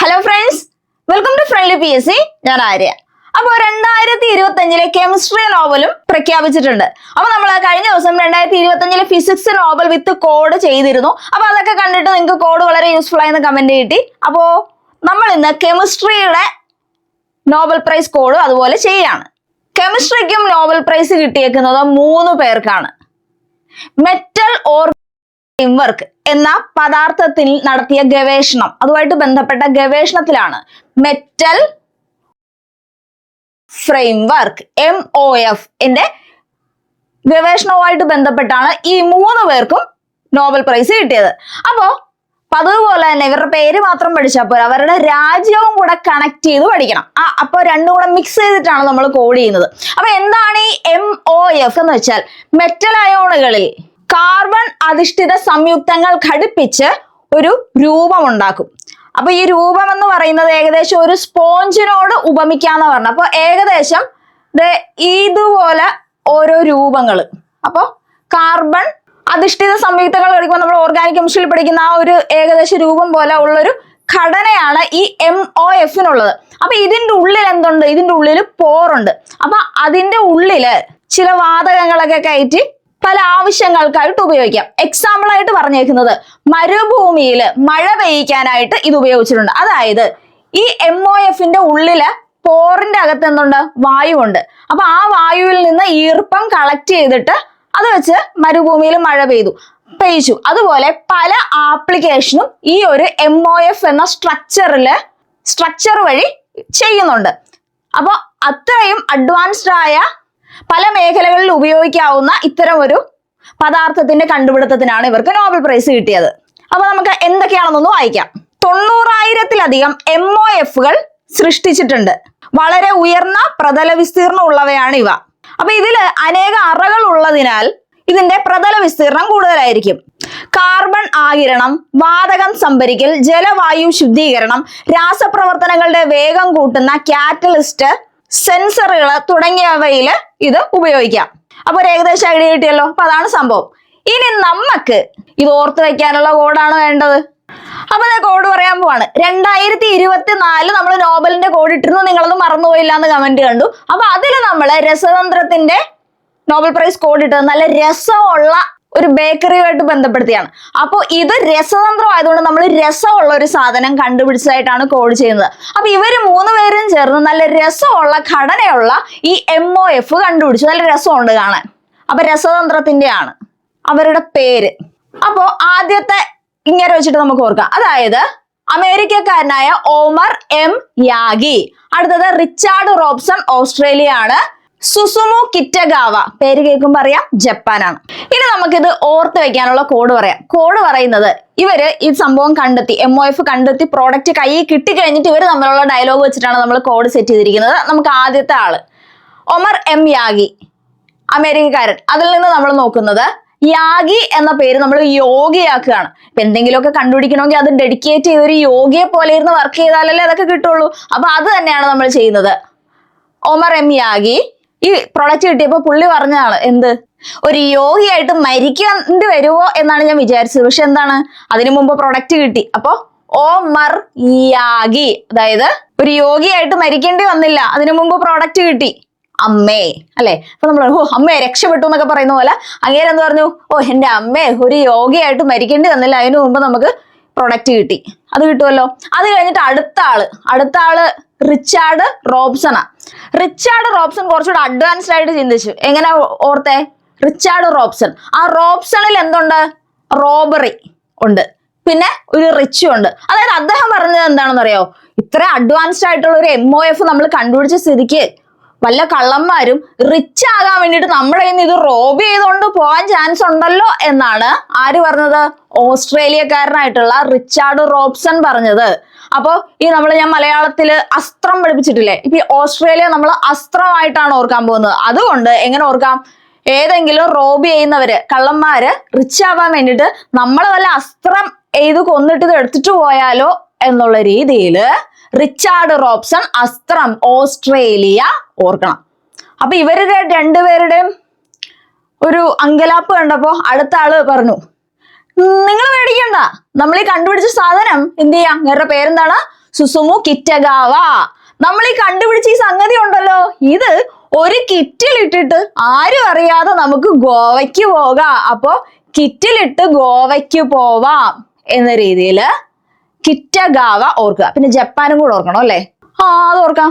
Hello friends welcome to friendly P S C ഞാൻ ആര്യ. അപ്പോൾ രണ്ടായിരത്തി ഇരുപത്തി അഞ്ചിലെ കെമിസ്ട്രി നോവലും പ്രഖ്യാപിച്ചിട്ടുണ്ട്. അപ്പോൾ നമ്മൾ കഴിഞ്ഞ ദിവസം രണ്ടായിരത്തി ഇരുപത്തി അഞ്ചിലെ ഫിസിക്സ് നോവൽ വിത്ത് കോഡ് ചെയ്തിരുന്നു. അപ്പോൾ അതൊക്കെ കണ്ടിട്ട് നിങ്ങൾക്ക് കോഡ് വളരെ യൂസ്ഫുൾ ആയെന്ന് കമന്റ് കിട്ടി. അപ്പോൾ നമ്മൾ ഇന്ന് കെമിസ്ട്രിയുടെ നോബൽ പ്രൈസ് കോഡ് അതുപോലെ ചെയ്യാണ്. കെമിസ്ട്രിക്കും നോബൽ പ്രൈസ് കിട്ടിയേക്കുന്നത് മൂന്ന് പേർക്കാണ്. മെറ്റൽ ഓർ ഫ്രെയിംവർക്ക് എന്ന പദാർത്ഥത്തിൽ നടത്തിയ ഗവേഷണം. അതുമായിട്ട് ബന്ധപ്പെട്ട ഗവേഷണത്തിലാണ് metal framework M O F എന്റെ ഗവേഷണവുമായിട്ട് ബന്ധപ്പെട്ടാണ് ഈ മൂന്ന് പേർക്കും നോബൽ പ്രൈസ് കിട്ടിയത്. അപ്പോ പതിവ് പോലെ തന്നെ ഇവരുടെ പേര് മാത്രം പഠിച്ചാൽ പോരാ. അവരുടെ രാജ്യവും കൂടെ കണക്ട് ചെയ്ത് പഠിക്കണം. ആ അപ്പൊ രണ്ടും കൂടെ മിക്സ് ചെയ്തിട്ടാണ് നമ്മൾ കോഡ് ചെയ്യുന്നത്. അപ്പൊ എന്താണ് ഈ എം ഒ എഫ് എന്ന് വെച്ചാൽ? മെറ്റൽ അയോണുകളിൽ കാർബൺ അധിഷ്ഠിത സംയുക്തങ്ങൾ ഘടിപ്പിച്ച് ഒരു രൂപം ഉണ്ടാക്കും അപ്പൊ ഈ രൂപം എന്ന് പറയുന്നത് ഏകദേശം ഒരു സ്പോഞ്ചിനോട് ഉപമിക്കാന്ന് പറഞ്ഞു അപ്പൊ ഏകദേശം ഇതുപോലെ ഓരോ രൂപങ്ങൾ അപ്പോൾ കാർബൺ അധിഷ്ഠിത സംയുക്തങ്ങൾ പഠിക്കുമ്പോൾ നമ്മൾ ഓർഗാനിക് കെമിസ്ട്രിയിൽ പഠിക്കുന്ന ആ ഒരു ഏകദേശ രൂപം പോലെ ഉള്ളൊരു ഘടനയാണ് ഈ എം ഒ എഫിനുള്ളത് അപ്പൊ ഇതിന്റെ ഉള്ളിൽ എന്തുണ്ട്? ഇതിന്റെ ഉള്ളിൽ പോറുണ്ട്. അപ്പൊ അതിന്റെ ഉള്ളിൽ ചില വാതകങ്ങളൊക്കെ കയറ്റി പല ആവശ്യങ്ങൾക്കായിട്ട് ഉപയോഗിക്കാം. എക്സാമ്പിൾ ആയിട്ട് പറഞ്ഞേക്കുന്നത് മരുഭൂമിയിൽ മഴ പെയ്യിക്കാനായിട്ട് ഇത് ഉപയോഗിച്ചിട്ടുണ്ട്. അതായത് ഈ എം ഒ എഫിന്റെ ഉള്ളിൽ പോറിന്റെ അകത്ത് എന്തുണ്ട്? വായുണ്ട് അപ്പൊ ആ വായുവിൽ നിന്ന് ഈർപ്പം കളക്ട് ചെയ്തിട്ട് അത് വെച്ച് മരുഭൂമിയിൽ മഴ പെയ്തു പെയ്ച്ചു അതുപോലെ പല ആപ്ലിക്കേഷനും ഈ ഒരു എം ഒ എഫ് എന്ന സ്ട്രക്ചറിൽ സ്ട്രക്ചർ വഴി ചെയ്യുന്നുണ്ട്. അപ്പോൾ അത്രയും അഡ്വാൻസ്ഡ് ആയ പല മേഖലകളിൽ ഉപയോഗിക്കാവുന്ന ഇത്തരം ഒരു പദാർത്ഥത്തിന്റെ കണ്ടുപിടുത്തത്തിനാണ് ഇവർക്ക് നോബൽ പ്രൈസ് കിട്ടിയത്. അപ്പൊ നമുക്ക് എന്തൊക്കെയാണെന്നൊന്ന് വായിക്കാം. തൊണ്ണൂറായിരത്തിലധികം എം ഒ എഫുകൾ സൃഷ്ടിച്ചിട്ടുണ്ട്. വളരെ ഉയർന്ന പ്രതല വിസ്തീർണം ഉള്ളവയാണ് ഇവ. അപ്പൊ ഇതിൽ അനേക അറകൾ ഉള്ളതിനാൽ ഇതിന്റെ പ്രതല വിസ്തീർണം കൂടുതലായിരിക്കും. കാർബൺ ആകിരണം വാതകം സംഭരിക്കൽ ജലവായു ശുദ്ധീകരണം രാസപ്രവർത്തനങ്ങളുടെ വേഗം കൂട്ടുന്ന കാറ്റലിസ്റ്റ് സെൻസറുകൾ തുടങ്ങിയവയിൽ ഇത് ഉപയോഗിക്കാം. അപ്പൊ ഒരു ഏകദേശം ഐഡിയ കിട്ടിയല്ലോ. അപ്പൊ അതാണ് സംഭവം. ഇനി നമുക്ക് ഇത് ഓർത്ത് വെക്കാനുള്ള കോഡാണ് വേണ്ടത്. അപ്പൊ ഞാൻ കോഡ് പറയാൻ പോവാണ്. രണ്ടായിരത്തി ഇരുപത്തി നാല് നമ്മൾ നോബലിന്റെ കോഡ് ഇട്ടിരുന്നു. നിങ്ങളൊന്നും മറന്നുപോയില്ല എന്ന് കമന്റ് കണ്ടു. അപ്പൊ അതിൽ നമ്മൾ രസതന്ത്രത്തിന്റെ നോബൽ പ്രൈസ് കോഡ് ഇട്ടത്. നല്ല രസമുള്ള ഒരു ബേക്കറിയുമായിട്ട് ബന്ധപ്പെടുത്തിയാണ്. അപ്പോൾ ഇത് രസതന്ത്രം ആയതുകൊണ്ട് നമ്മൾ രസമുള്ള ഒരു സാധനം കണ്ടുപിടിച്ചതായിട്ടാണ് കോഡ് ചെയ്യുന്നത്. അപ്പൊ ഇവർ മൂന്ന് പേരും ചേർന്ന് നല്ല രസമുള്ള ഘടനയുള്ള ഈ എം ഒ എഫ് കണ്ടുപിടിച്ചു. നല്ല രസമുണ്ട് കാണാൻ. അപ്പൊ രസതന്ത്രത്തിന്റെ ആണ് അവരുടെ പേര്. അപ്പോ ആദ്യത്തെ ഇങ്ങനെ വെച്ചിട്ട് നമുക്ക് ഓർക്കാം. അതായത് അമേരിക്കക്കാരനായ ഓമർ എം യാഗി. അടുത്തത് റിച്ചാർഡ് റോബ്സൺ ഓസ്ട്രേലിയ ആണ് സുസുമു കിറ്റഗാവ. പേര് കേൾക്കുമ്പോൾ അറിയാം ജപ്പാനാണ്. ഇനി നമുക്കിത് ഓർത്ത് വെക്കാനുള്ള കോഡ് പറയാം. കോഡ് പറയുന്നത് ഇവർ ഈ സംഭവം കണ്ടെത്തി എം ഒ എഫ് കണ്ടെത്തി പ്രോഡക്റ്റ് കയ്യിൽ കിട്ടിക്കഴിഞ്ഞിട്ട് ഇവർ തമ്മിലുള്ള ഡയലോഗ് വെച്ചിട്ടാണ് നമ്മൾ കോഡ് സെറ്റ് ചെയ്തിരിക്കുന്നത്. നമുക്ക് ആദ്യത്തെ ആൾ ഒമർ എം യാഗി അമേരിക്കക്കാരൻ. അതിൽ നിന്ന് നമ്മൾ നോക്കുന്നത് യാഗി എന്ന പേര് നമ്മൾ യോഗിയാക്കുകയാണ്. ഇപ്പൊ എന്തെങ്കിലുമൊക്കെ കണ്ടുപിടിക്കണമെങ്കിൽ അത് ഡെഡിക്കേറ്റ് ചെയ്ത് ഒരു യോഗിയെ പോലെ ഇരുന്ന് വർക്ക് ചെയ്താലല്ലേ അതൊക്കെ കിട്ടുള്ളൂ. അപ്പൊ അത് തന്നെയാണ് നമ്മൾ ചെയ്യുന്നത്. ഒമർ എം യാഗി ഈ പ്രൊഡക്റ്റ് കിട്ടിയപ്പോ പുള്ളി പറഞ്ഞതാണ് എന്ത്? ഒരു യോഗിയായിട്ട് മരിക്കേണ്ടി വരുമോ എന്നാണ് ഞാൻ വിചാരിച്ചത്. പക്ഷെ എന്താണ്? അതിനു മുമ്പ് പ്രൊഡക്റ്റ് കിട്ടി. അപ്പോ ഓമർ യാഗി അതായത് ഒരു യോഗിയായിട്ട് മരിക്കേണ്ടി വന്നില്ല. അതിനു മുമ്പ് പ്രോഡക്റ്റ് കിട്ടി. അമ്മേ അല്ലെ? അപ്പൊ നമ്മൾ ഓ അമ്മേ രക്ഷപ്പെട്ടു എന്നൊക്കെ പറയുന്ന പോലെ അങ്ങേര് എന്ത് പറഞ്ഞു? ഓ എന്റെ അമ്മേ ഒരു യോഗിയായിട്ട് മരിക്കേണ്ടി വന്നില്ല. അതിനു മുമ്പ് നമുക്ക് പ്രൊഡക്റ്റ് കിട്ടി. അത് കിട്ടുമല്ലോ അത് കഴിഞ്ഞിട്ട് അടുത്ത ആൾ. അടുത്ത ആൾ റിച്ചാർഡ് റോബ്സണാ റിച്ചാർഡ് റോബ്സൺ കുറച്ചുകൂടെ അഡ്വാൻസ്ഡ് ആയിട്ട് ചിന്തിച്ചു. എങ്ങനെ ഓർത്തെ? Richard Robson. ആ റോബ്സണിൽ എന്തുണ്ട്? റോബറി ഉണ്ട്. പിന്നെ ഒരു റിച്ചും ഉണ്ട്. അതായത് അദ്ദേഹം പറഞ്ഞത് എന്താണെന്ന് അറിയോ ഇത്ര അഡ്വാൻസ്ഡ് ആയിട്ടുള്ള ഒരു എം ഒ എഫ് നമ്മൾ കണ്ടുപിടിച്ച സ്ഥിതിക്ക് വല്ല കള്ളന്മാരും റിച്ച് ആകാൻ വേണ്ടിട്ട് നമ്മുടെ കയ്യിൽ നിന്ന് ഇത് റോബ് ചെയ്തുകൊണ്ട് പോകാൻ ചാൻസ് ഉണ്ടല്ലോ എന്നാണ് ആര് പറഞ്ഞത്? ഓസ്ട്രേലിയക്കാരനായിട്ടുള്ള റിച്ചാർഡ് റോബ്സൺ പറഞ്ഞത്. അപ്പോൾ ഈ നമ്മൾ ഞാൻ മലയാളത്തിൽ അസ്ത്രം പഠിപ്പിച്ചിട്ടില്ലേ? ഇപ്പൊ ഓസ്ട്രേലിയ നമ്മൾ അസ്ത്രമായിട്ടാണ് ഓർക്കാൻ പോകുന്നത്. അതുകൊണ്ട് എങ്ങനെ ഓർക്കാം? ഏതെങ്കിലും റോബ് ചെയ്യുന്നവര് കള്ളന്മാര് റിച്ച് ആവാൻ വേണ്ടിയിട്ട് നമ്മൾ വല്ല അസ്ത്രം എഴുത് കൊന്നിട്ട് ഇത് എടുത്തിട്ട് പോയാലോ എന്നുള്ള രീതിയിൽ റിച്ചാർഡ് റോപ്സൺ അസ്ത്രം ഓസ്ട്രേലിയ ഓർക്കണം. അപ്പൊ ഇവരുടെ രണ്ടുപേരുടെയും ഒരു അങ്കലാപ്പ് കണ്ടപ്പോ അടുത്ത ആൾ പറഞ്ഞു നിങ്ങൾ മേടിക്കണ്ട നമ്മൾ ഈ കണ്ടുപിടിച്ച സാധനം എന്ത് ചെയ്യാം? ഇവരുടെ പേരെന്താണ്? സുസുമു കിറ്റഗാവ. നമ്മൾ ഈ കണ്ടുപിടിച്ച ഈ സംഗതി ഉണ്ടല്ലോ. ഇത് ഒരു കിറ്റിലിട്ടിട്ട് ആരും അറിയാതെ നമുക്ക് ഗോവയ്ക്ക് പോകാം. അപ്പോ കിറ്റിലിട്ട് ഗോവയ്ക്ക് പോവാം എന്ന രീതിയിൽ കിറ്റഗാവ ഓർക്കുക. പിന്നെ ജപ്പാനും കൂടെ ഓർക്കണം അല്ലേ? ആ അത് ഓർക്കാം.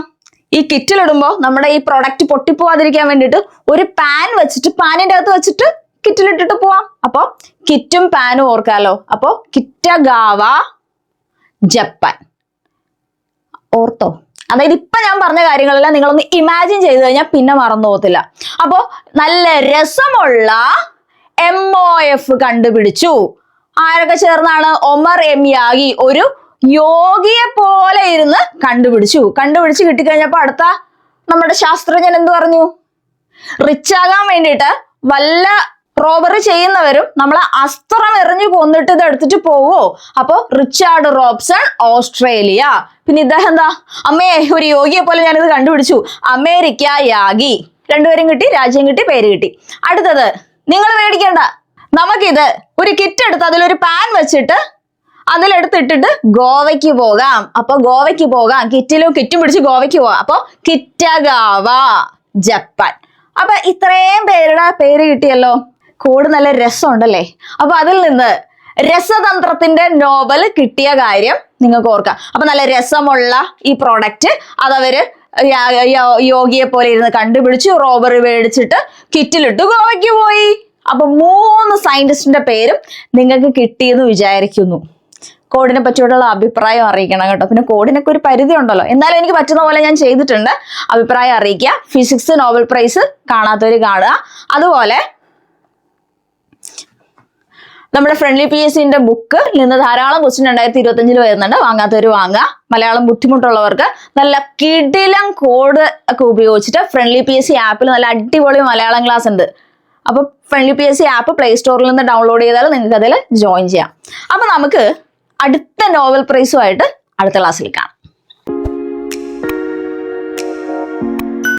ഈ കിറ്റിലിടുമ്പോ നമ്മുടെ ഈ പ്രൊഡക്റ്റ് പൊട്ടിപ്പോവാതിരിക്കാൻ വേണ്ടിയിട്ട് ഒരു പാൻ വെച്ചിട്ട് പാനിന്റെ അകത്ത് വെച്ചിട്ട് കിറ്റിലിട്ടിട്ട് പോവാം. അപ്പൊ കിറ്റും പാനും ഓർക്കാലോ. അപ്പൊ കിറ്റഗാവ ജപ്പാൻ. ഓർത്തോ? അതായത് ഇപ്പൊ ഞാൻ പറഞ്ഞ കാര്യങ്ങളെല്ലാം നിങ്ങളൊന്ന് ഇമാജിൻ ചെയ്ത് കഴിഞ്ഞാൽ പിന്നെ മറന്നു പോകത്തില്ല. അപ്പോ നല്ല രസമുള്ള എം ഒ എഫ് കണ്ടുപിടിച്ചു. ആരൊക്കെ ചേർന്നാണ്? ഒമർ എം യാഗി ഒരു യോഗിയെ പോലെ ഇരുന്ന് കണ്ടുപിടിച്ചു. കണ്ടുപിടിച്ച് കിട്ടിക്കഴിഞ്ഞപ്പോ അടുത്ത നമ്മുടെ ശാസ്ത്രജ്ഞൻ എന്ത് പറഞ്ഞു? റിച്ച് ആകാൻ വേണ്ടിയിട്ട് വല്ല റോബറി ചെയ്യുന്നവരും നമ്മളെ അസ്ത്രം എറിഞ്ഞു കൊന്നിട്ട് ഇത് എടുത്തിട്ട് പോവോ? അപ്പോ റിച്ചാർഡ് റോബ്സൺ ഓസ്ട്രേലിയ. പിന്നെ ഇദ്ദേഹം എന്താ? അമ്മേ ഒരു യോഗിയെ പോലെ ഞാനിത് കണ്ടുപിടിച്ചു. America Yaghi. രണ്ടുപേരും കിട്ടി രാജ്യം കിട്ടി പേര് കിട്ടി. അടുത്തത് നിങ്ങൾ മേടിക്കേണ്ട. നമുക്കിത് ഒരു കിറ്റ് എടുത്ത് അതിലൊരു പാൻ വെച്ചിട്ട് അതിലെടുത്തിട്ടിട്ട് ഗോവയ്ക്ക് പോകാം. അപ്പൊ ഗോവയ്ക്ക് പോകാം. കിറ്റിലും കിറ്റും പിടിച്ച് ഗോവയ്ക്ക് പോകാം. അപ്പൊ കിറ്റഗാവ ജപ്പാൻ. അപ്പൊ ഇത്രയും പേരുടെ പേര് കിട്ടിയല്ലോ. കൂടുതൽ നല്ല രസമുണ്ടല്ലേ? അപ്പൊ അതിൽ നിന്ന് രസതന്ത്രത്തിന്റെ നോബൽ കിട്ടിയ കാര്യം നിങ്ങൾക്ക് ഓർക്കാം. അപ്പൊ നല്ല രസമുള്ള ഈ പ്രോഡക്റ്റ് അതവര് യോഗിയെ പോലെ ഇരുന്ന് കണ്ടുപിടിച്ച് റോബറി മേടിച്ചിട്ട് കിറ്റിലിട്ട് ഗോവയ്ക്ക് പോയി. അപ്പൊ മൂന്ന് സയന്റിസ്റ്റിന്റെ പേരും നിങ്ങൾക്ക് കിട്ടിയെന്ന് വിചാരിക്കുന്നു. കോഡിനെ പറ്റിയുള്ള അഭിപ്രായം അറിയിക്കണം കേട്ടോ. പിന്നെ കോഡിനൊക്കെ ഒരു പരിധി ഉണ്ടല്ലോ. എന്നാലും എനിക്ക് പറ്റുന്ന പോലെ ഞാൻ ചെയ്തിട്ടുണ്ട്. അഭിപ്രായം അറിയിക്കുക. ഫിസിക്സ് നോബൽ പ്രൈസ് കാണാത്തവർ കാണുക. അതുപോലെ നമ്മുടെ ഫ്രണ്ട്ലി പി എസ് സിന്റെ ബുക്ക് നിന്ന് ധാരാളം ക്വസ്റ്റ്യൻ രണ്ടായിരത്തി ഇരുപത്തഞ്ചിൽ വരുന്നുണ്ട്. വാങ്ങാത്തവർ വാങ്ങുക. മലയാളം ബുദ്ധിമുട്ടുള്ളവർക്ക് നല്ല കിടിലം കോഡ് ഒക്കെ ഉപയോഗിച്ചിട്ട് ഫ്രണ്ട്ലി പി എസ് സി ആപ്പിൽ നല്ല അടിപൊളി മലയാളം ക്ലാസ് ഉണ്ട്. അപ്പൊ friendly P S C app play സ്റ്റോറിൽ നിന്ന് ഡൗൺലോഡ് ചെയ്താൽ നിങ്ങൾക്ക് അതിൽ ജോയിൻ ചെയ്യാം. അപ്പൊ നമുക്ക് അടുത്ത നോവൽ പ്രൈസുമായിട്ട് അടുത്ത ക്ലാസ്സിൽ കാണാം.